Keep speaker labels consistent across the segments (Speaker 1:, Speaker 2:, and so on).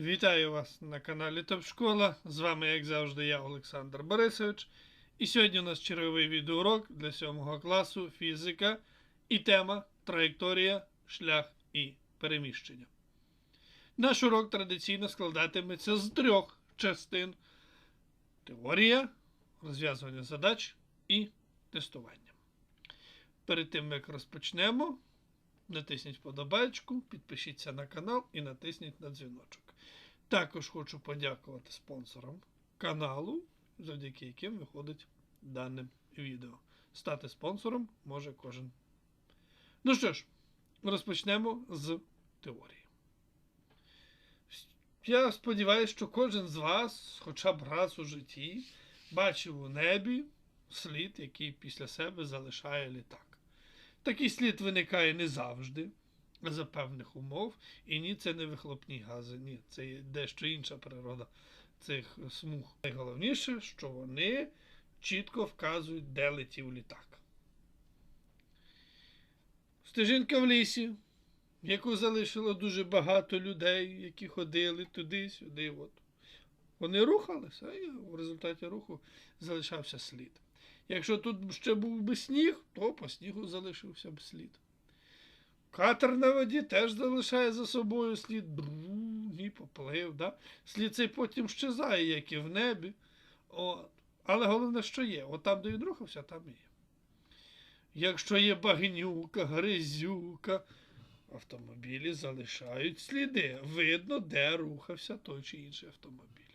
Speaker 1: Вітаю вас на каналі Топ Школа. З вами, як завжди, я, Олександр Борисович. І сьогодні у нас черговий відеоурок для 7 класу фізика і тема траєкторія, шлях і переміщення. Наш урок традиційно складатиметься з трьох частин: теорія, розв'язування задач і тестування. Перед тим як розпочнемо, натисніть вподобайку, підпишіться на канал і натисніть на дзвіночок. Також хочу подякувати спонсорам каналу, завдяки яким виходить дане відео. Стати спонсором може кожен. Ну що ж, розпочнемо з теорії. Я сподіваюся, що кожен з вас, хоча б раз у житті, бачив у небі слід, який після себе залишає літак. Такий слід виникає не завжди, за певних умов. І ні, це не вихлопні гази, ні, це дещо інша природа цих смуг. Найголовніше, що вони чітко вказують, де летів літак. Стежинка в лісі, яку залишило дуже багато людей, які ходили туди-сюди. От. Вони рухалися, і в результаті руху залишався слід. Якщо тут ще був би сніг, то по снігу залишився б слід. Катер на воді теж залишає за собою слід і поплив. Да? Слід цей потім щезає, як і в небі. От. Але головне, що є. От там, де він рухався, там і є. Якщо є багнюка, гризюка, автомобілі залишають сліди. Видно, де рухався той чи інший автомобіль.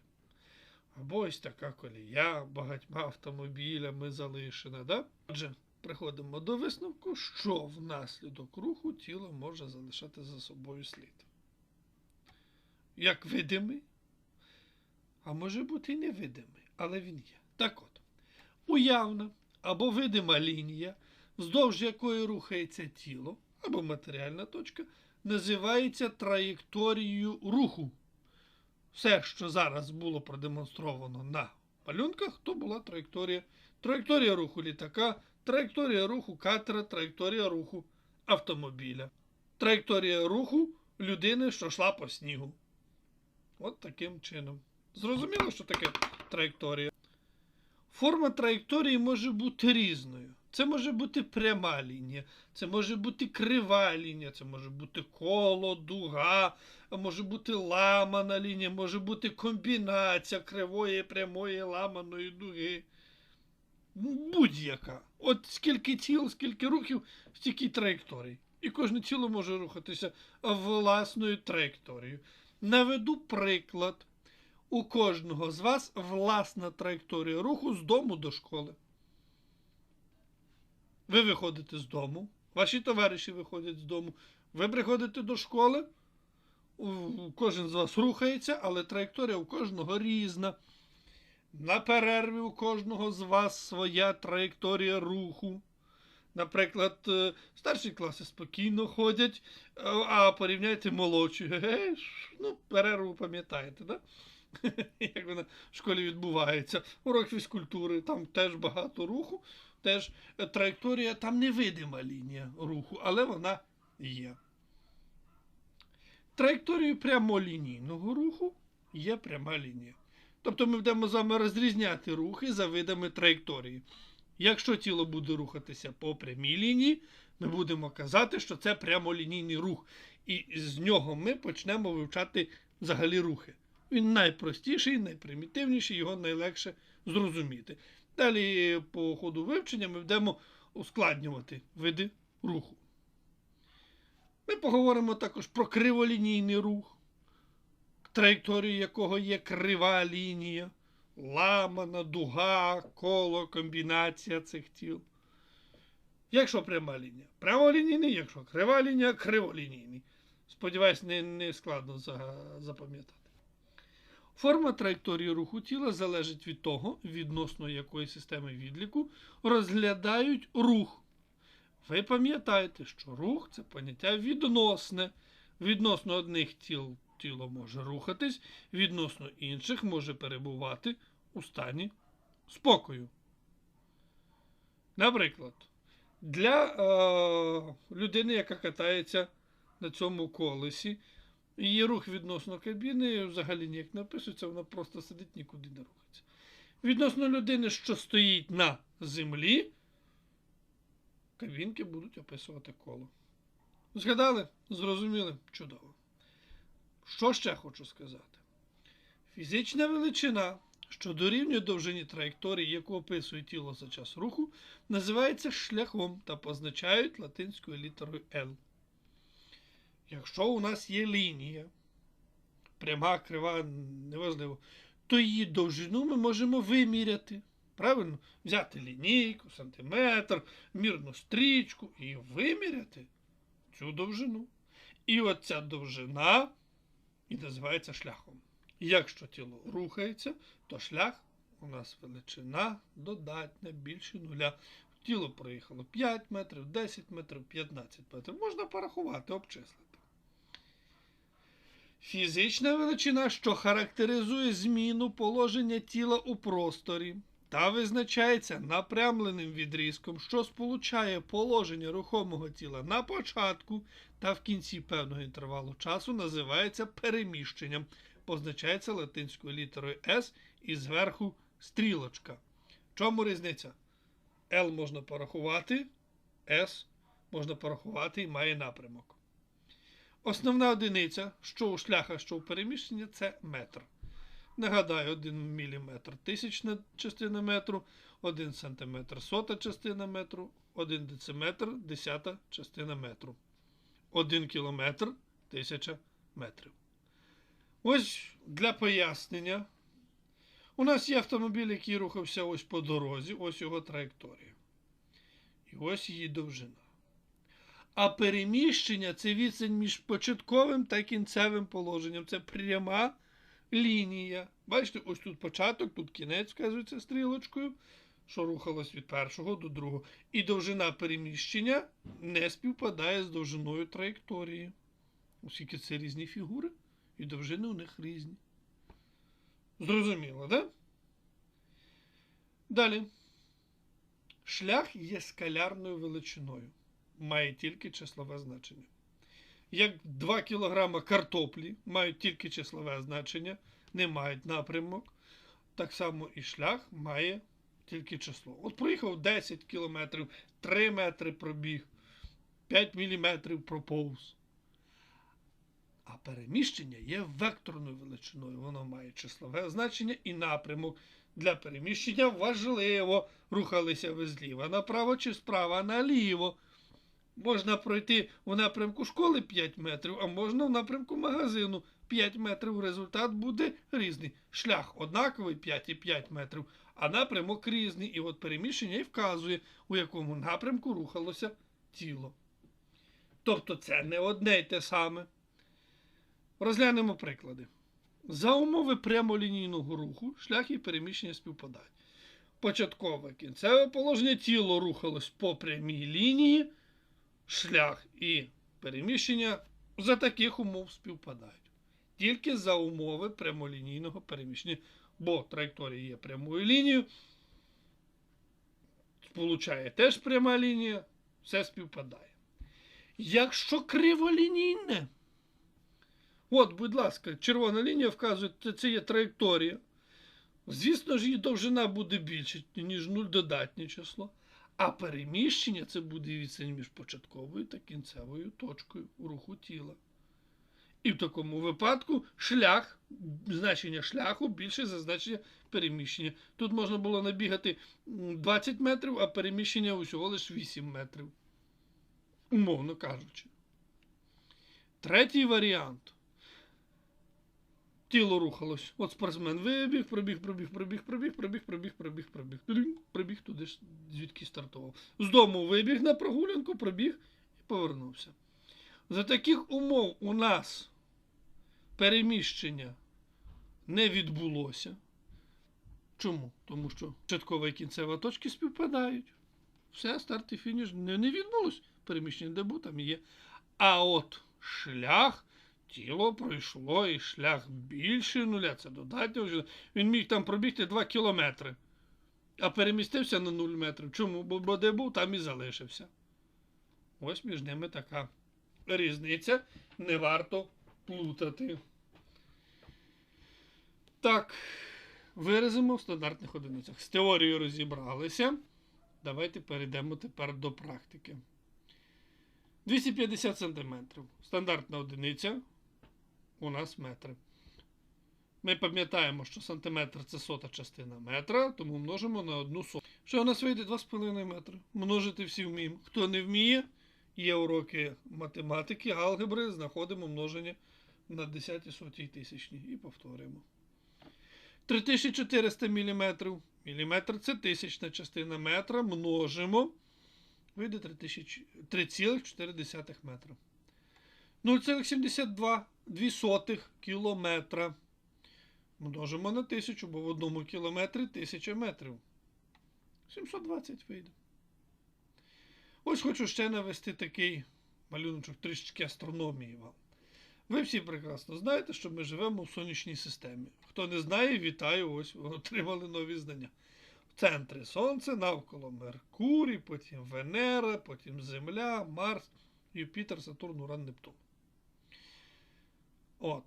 Speaker 1: Або ось така колія багатьма автомобілями залишена. Да? Отже, приходимо до висновку, що внаслідок руху тіло може залишати за собою слід. Як видимий, а може бути і невидимий, але він є. Так от, уявна або видима лінія, вздовж якої рухається тіло, або матеріальна точка, називається траєкторією руху. Все, що зараз було продемонстровано на малюнках, то була траєкторія. Траєкторія руху літака, траєкторія руху катера, траєкторія руху автомобіля, траєкторія руху людини, що йшла по снігу. От таким чином. Зрозуміло, що таке траєкторія. Форма траєкторії може бути різною. Це може бути пряма лінія, це може бути крива лінія, це може бути коло, дуга, може бути ламана лінія, може бути комбінація кривої, прямої, ламаної дуги. Будь-яка. От скільки тіл, скільки рухів, стільки траєкторій. І кожне тіло може рухатися власною траєкторією. Наведу приклад. У кожного з вас власна траєкторія руху з дому до школи. Ви виходите з дому, ваші товариші виходять з дому, ви приходите до школи, кожен з вас рухається, але траєкторія у кожного різна. На перерві у кожного з вас своя траєкторія руху. Наприклад, е, старші класи спокійно ходять, е, а порівняйте молодші. Ну, перерву пам'ятаєте, да? як вона в школі відбувається. Урок фізкультури, там теж багато руху, теж траєкторія, там невидима лінія руху, але вона є. Траєкторією прямолінійного руху є пряма лінія. Тобто ми будемо з вами розрізняти рухи за видами траєкторії. Якщо тіло буде рухатися по прямій лінії, ми будемо казати, що це прямолінійний рух. І з нього ми почнемо вивчати взагалі рухи. Він найпростіший, найпримітивніший, його найлегше зрозуміти. Далі, по ходу вивчення, ми будемо ускладнювати види руху. Ми поговоримо також про криволінійний рух, траєкторію якого є крива лінія, ламана, дуга, коло, комбінація цих тіл. Якщо пряма лінія, прямолінійний, якщо крива лінія, криволінійний. Сподіваюсь, не, не складно запам'ятати. Форма траєкторії руху тіла залежить від того, відносно якої системи відліку розглядають рух. Ви пам'ятаєте, що рух це поняття відносне. Відносно одних тіл тіло може рухатись, відносно інших може перебувати у стані спокою. Наприклад, для е, людини, яка катається на цьому колесі, Її рух відносно кабіни взагалі ніяк не описується, вона просто сидить, нікуди не рухається. Відносно людини, що стоїть на землі, кабінки будуть описувати коло. Згадали? Зрозуміли? Чудово. Що ще хочу сказати? Фізична величина, що дорівнює довжині траєкторії, яку описує тіло за час руху, називається шляхом та позначають латинською літерою L. Якщо у нас є лінія, пряма, крива, неважливо, то її довжину ми можемо виміряти. Правильно? Взяти лінійку, сантиметр, мірну стрічку і виміряти цю довжину. І оця довжина і називається шляхом. Якщо тіло рухається, то шлях у нас величина додатня більше нуля. Тіло проїхало 5 метрів, 10 метрів, 15 метрів. Можна порахувати, обчислити. Фізична величина, що характеризує зміну положення тіла у просторі та визначається напрямленим відрізком, що сполучає положення рухомого тіла на початку та в кінці певного інтервалу часу, називається переміщенням, позначається латинською літерою S і зверху стрілочка. Чому різниця? L можна порахувати, S можна порахувати і має напрямок. Основна одиниця, що у шляха, що у переміщенні, це метр. Нагадаю, 1 мм тисячна частина метру, 1 см сота частина метру, 1 дециметр десята частина метру. 1 кілометр тисяча метрів. Ось для пояснення. У нас є автомобіль, який рухався ось по дорозі, ось його траєкторія. І ось її довжина. А переміщення це відстань між початковим та кінцевим положенням. Це пряма лінія. Бачите, ось тут початок, тут кінець, вказується стрілочкою, що рухалось від першого до другого. І довжина переміщення не співпадає з довжиною траєкторії. Оскільки це різні фігури, і довжини у них різні. Зрозуміло? Да? Далі. Шлях є скалярною величиною. Має тільки числове значення. Як 2 кг картоплі мають тільки числове значення, не мають напрямок, так само і шлях має тільки число. От проїхав 10 км, 3 метри пробіг, 5 мм проповз. А переміщення є векторною величиною. Воно має числове значення і напрямок. Для переміщення важливо рухалися ви зліва направо чи справа наліво. Можна пройти у напрямку школи 5 метрів, а можна в напрямку магазину 5 метрів. Результат буде різний. Шлях однаковий 5,5 метрів, а напрямок різний. І от переміщення і вказує, у якому напрямку рухалося тіло. Тобто це не одне й те саме. Розглянемо приклади. За умови прямолінійного руху шлях і переміщення співпадають. Початкове кінцеве положення тіло рухалось по прямій лінії, шлях і переміщення за таких умов співпадають. Тільки за умови прямолінійного переміщення, бо траєкторія є прямою лінією, сполучає теж пряма лінія, все співпадає. Якщо криволінійне, От, будь ласка, червона лінія вказує, це є траєкторія. Звісно ж, її довжина буде більше, ніж 0 додатнє число. А переміщення це буде відстань між початковою та кінцевою точкою руху тіла. І в такому випадку шлях, значення шляху більше за значення переміщення. Тут можна було набігати 20 метрів, а переміщення усього лише 8 метрів. Умовно кажучи. Третій варіант тіло рухалось. От спортсмен вибіг, пробіг, пробіг, пробіг, пробіг, пробіг, пробіг, пробіг, пробіг. Прибіг туди, звідки стартував. З дому вибіг на прогулянку, пробіг і повернувся. За таких умов у нас переміщення не відбулося. Чому? Тому що початкова і кінцева точки співпадають. Все, старт і фініш не, не відбулось. Переміщення де був, там є. А от шлях тіло пройшло і шлях більше нуля. Це додатньо. вже. Він міг там пробігти 2 кілометри, а перемістився на 0 метрів. Чому? Бо де був, там і залишився. Ось між ними така різниця. Не варто плутати. Так, виразимо в стандартних одиницях. З теорією розібралися. Давайте перейдемо тепер до практики. 250 см. Стандартна одиниця. У нас метри. Ми пам'ятаємо, що сантиметр це сота частина метра, тому множимо на одну соту. Що у нас вийде 2,5 метри. Множити всі вміємо. Хто не вміє, є уроки математики, алгебри, знаходимо множення на 10 соті і тисячні і повторюємо. 3400 мм. Міліметр це тисячна частина метра. Множимо. Вийде 3,4 метра. 0,72 2 сотих кілометра. Множимо на тисячу, бо в одному кілометрі тисяча метрів. 720 вийде. Ось хочу ще навести такий малюночок трішечки астрономії вам. Ви всі прекрасно знаєте, що ми живемо в сонячній системі. Хто не знає, вітаю, ось ви отримали нові знання. В центрі Сонце, навколо Меркурій, потім Венера, потім Земля, Марс, Юпітер, Сатурн, Уран, Нептун. От.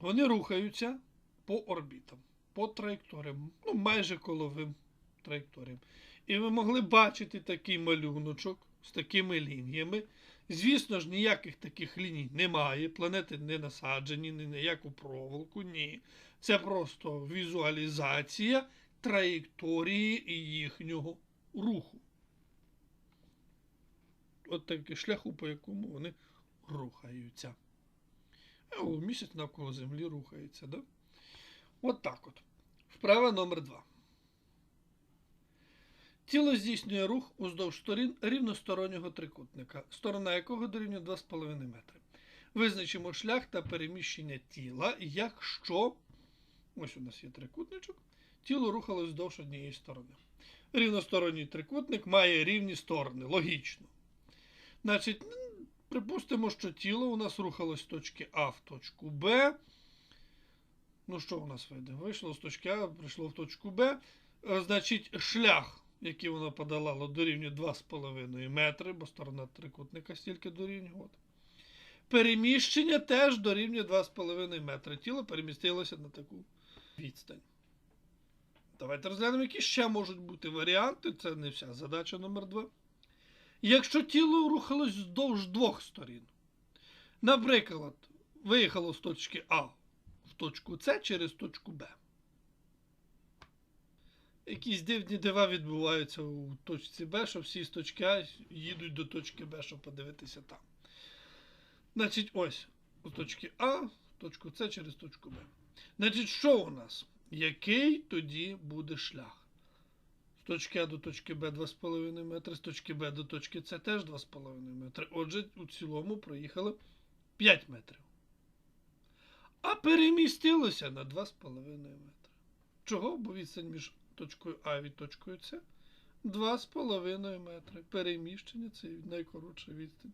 Speaker 1: Вони рухаються по орбітам, по траєкторіям, ну майже коловим траєкторіям. І ви могли бачити такий малюночок з такими лініями. Звісно ж, ніяких таких ліній немає. Планети не насаджені, ні на яку проволоку, ні. Це просто візуалізація траєкторії їхнього руху. От такий шляху, по якому вони рухаються. А місяць навколо Землі рухається, да? От так от. Вправа номер 2. Тіло здійснює рух уздовж сторін рівностороннього трикутника, сторона якого дорівнює 2,5 метри. Визначимо шлях та переміщення тіла, якщо ось у нас є трикутничок, тіло рухалось вздовж однієї сторони. Рівносторонній трикутник має рівні сторони, логічно. Значить, припустимо, що тіло у нас рухалось з точки А в точку Б. Ну, що у нас вийде? Вийшло з точки А, прийшло в точку Б. Е, Значить, шлях, який воно подолало, дорівнює 2,5 метри, бо сторона трикутника стільки дорівнює. От. Переміщення теж дорівнює 2,5 метри. Тіло перемістилося на таку відстань. Давайте розглянемо, які ще можуть бути варіанти. Це не вся задача номер 2. Якщо тіло рухалось вздовж двох сторін, наприклад, виїхало з точки А в точку С через точку Б. Якісь дивні дива відбуваються у точці Б, що всі з точки А їдуть до точки Б, щоб подивитися там. Значить, ось з точки А в точку С через точку Б. Значить, що у нас? Який тоді буде шлях? Точки А до точки Б 2,5 метри, з точки Б до точки С теж 2,5 метри. Отже, у цілому проїхали 5 метрів. А перемістилося на 2,5 метри. Чого? Бо відстань між точкою А від точкою С 2,5 метри. Переміщення це найкоротша відстань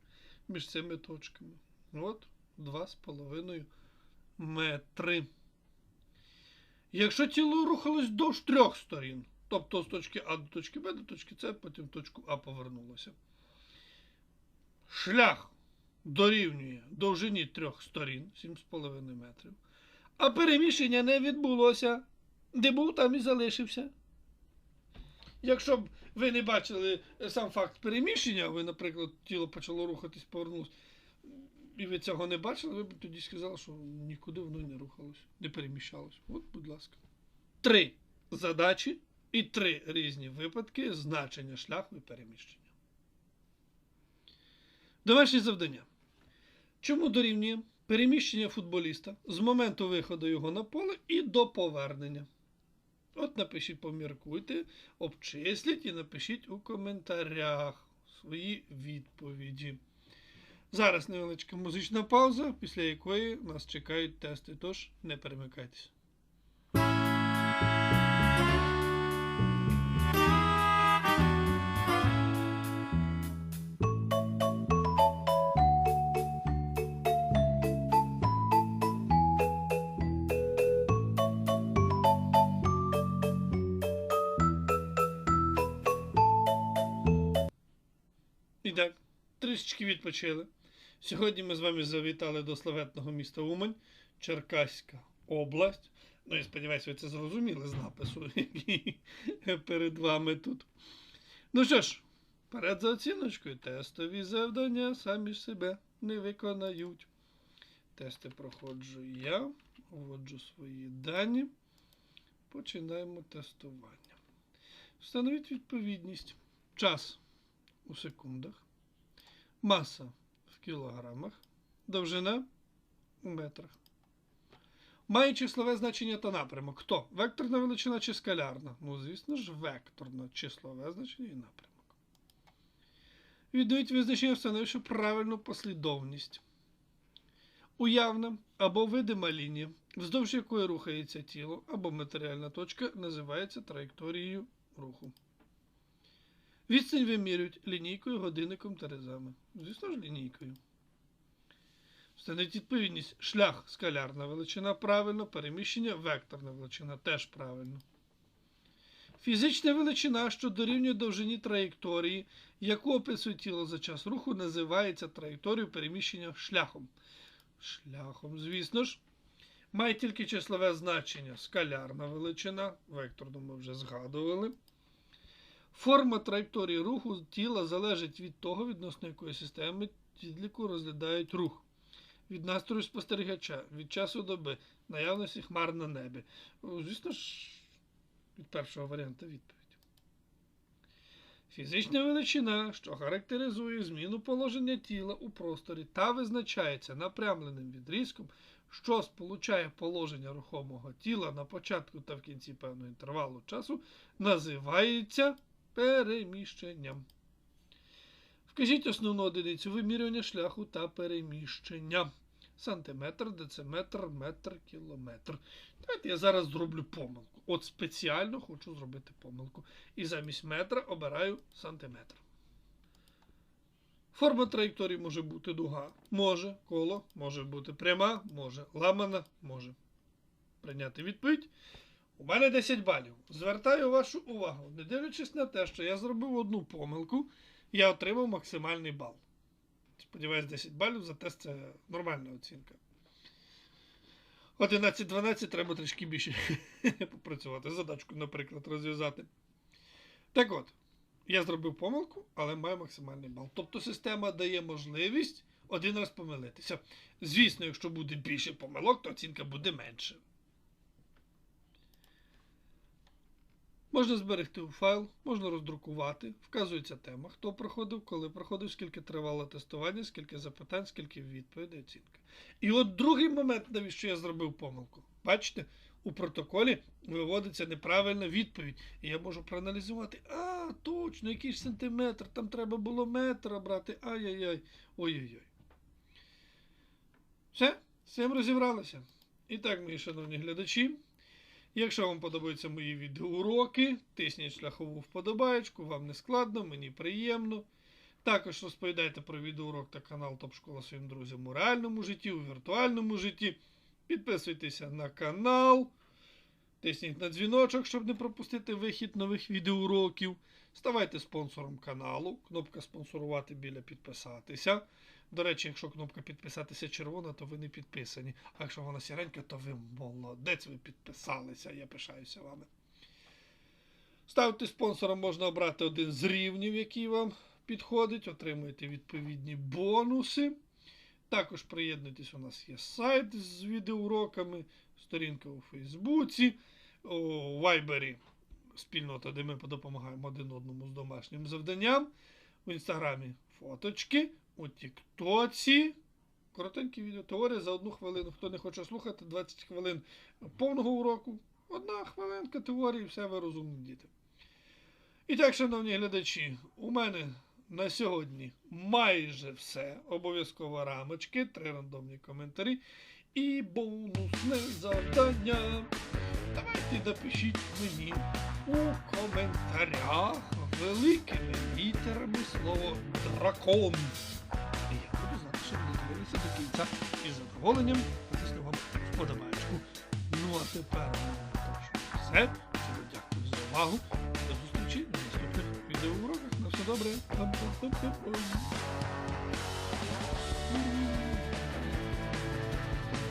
Speaker 1: між цими точками. От 2,5 метри. Якщо тіло рухалось вдовж трьох сторін, тобто з точки А до точки Б до точки С, потім в точку А повернулося. Шлях дорівнює довжині трьох сторін 7,5 метрів. А переміщення не відбулося. Де був, там і залишився. Якщо б ви не бачили сам факт переміщення, ви, наприклад, тіло почало рухатись, повернулося, і ви цього не бачили, ви б тоді сказали, що нікуди воно не рухалось, не переміщалось. От, будь ласка. Три задачі і три різні випадки значення шляху і переміщення. Домашнє завдання. Чому дорівнює переміщення футболіста з моменту виходу його на поле і до повернення? От напишіть, поміркуйте, обчисліть і напишіть у коментарях свої відповіді. Зараз невеличка музична пауза, після якої нас чекають тести, тож не перемикайтеся. Трішечки відпочили. Сьогодні ми з вами завітали до славетного міста Умань, Черкаська область. Ну, я сподіваюся, ви це зрозуміли з напису, який перед вами тут. Ну що ж, перед за оціночкою тестові завдання самі ж себе не виконають. Тести проходжу я, вводжу свої дані. Починаємо тестування. Встановіть відповідність. Час у секундах. Маса в кілограмах. Довжина у метрах. Має числове значення та напрямок. Хто? Векторна величина чи скалярна? Ну, звісно ж, векторна числове значення і напрямок. Віддають визначення, встановивши правильну послідовність. Уявна або видима лінія, вздовж якої рухається тіло, або матеріальна точка, називається траєкторією руху. Відстань вимірюють лінійкою, годинником та резами. Звісно ж, лінійкою. Встановіть відповідність. Шлях скалярна величина правильно, переміщення векторна величина теж правильно. Фізична величина, що дорівнює довжині траєкторії, яку описує тіло за час руху, називається траєкторією переміщення шляхом. Шляхом, звісно ж, має тільки числове значення скалярна величина, векторну ми вже згадували. Форма траєкторії руху тіла залежить від того, відносно якої системи відліку розглядають рух. Від настрою спостерігача, від часу доби, наявності хмар на небі. Звісно ж, від першого варіанту відповідь. Фізична величина, що характеризує зміну положення тіла у просторі та визначається напрямленим відрізком, що сполучає положення рухомого тіла на початку та в кінці певного інтервалу часу, називається переміщенням. Вкажіть основну одиницю вимірювання шляху та переміщення. Сантиметр, дециметр, метр, кілометр. Давайте я зараз зроблю помилку. От спеціально хочу зробити помилку. І замість метра обираю сантиметр. Форма траєкторії може бути дуга. Може коло, може бути пряма, може ламана, може. Прийняти відповідь. У мене 10 балів. Звертаю вашу увагу, не дивлячись на те, що я зробив одну помилку, я отримав максимальний бал. Сподіваюсь, 10 балів за тест це нормальна оцінка. 11-12 треба трішки більше попрацювати. Задачку, наприклад, розв'язати. Так от, я зробив помилку, але маю максимальний бал. Тобто система дає можливість один раз помилитися. Звісно, якщо буде більше помилок, то оцінка буде менше. Можна зберегти у файл, можна роздрукувати, вказується тема, хто проходив, коли проходив, скільки тривало тестування, скільки запитань, скільки відповідей, оцінка. І от другий момент, навіщо я зробив помилку. Бачите, у протоколі виводиться неправильна відповідь. І я можу проаналізувати, а, точно, який ж сантиметр, там треба було метра брати. Ай-яй-яй, ой-ой-ой. Все, з цим розібралися. І так, мої шановні глядачі. Якщо вам подобаються мої відеоуроки, тисніть шляхову вподобаєчку, вам не складно, мені приємно. Також розповідайте про відеоурок та канал Топ Школа своїм друзям у реальному житті, у віртуальному житті. Підписуйтеся на канал, тисніть на дзвіночок, щоб не пропустити вихід нових відеоуроків. Ставайте спонсором каналу. Кнопка спонсорувати біля підписатися. До речі, якщо кнопка підписатися червона, то ви не підписані. А якщо вона сіренька, то ви молодець, ви підписалися. Я пишаюся вами. Ставити спонсором можна обрати один з рівнів, який вам підходить. Отримуєте відповідні бонуси. Також приєднуйтесь, у нас є сайт з відеоуроками, сторінка у Фейсбуці, у Вайбері спільнота, де ми допомагаємо один одному з домашнім завданням. В інстаграмі фоточки, у Тіктоці. Коротенькі відео теорія за одну хвилину. Хто не хоче слухати, 20 хвилин повного уроку. Одна хвилинка теорії, все ви розумні діти. І так, шановні глядачі, у мене на сьогодні майже все. Обов'язково рамочки, три рандомні коментарі і бонусне завдання. Давайте напишіть мені у коментарях великими літерами слово дракон. Що до кінця і з задоволенням натисну вам вподобайку. Ну а тепер точно все. Дякую за увагу. До зустрічі на наступних відеоуроках. На все добре.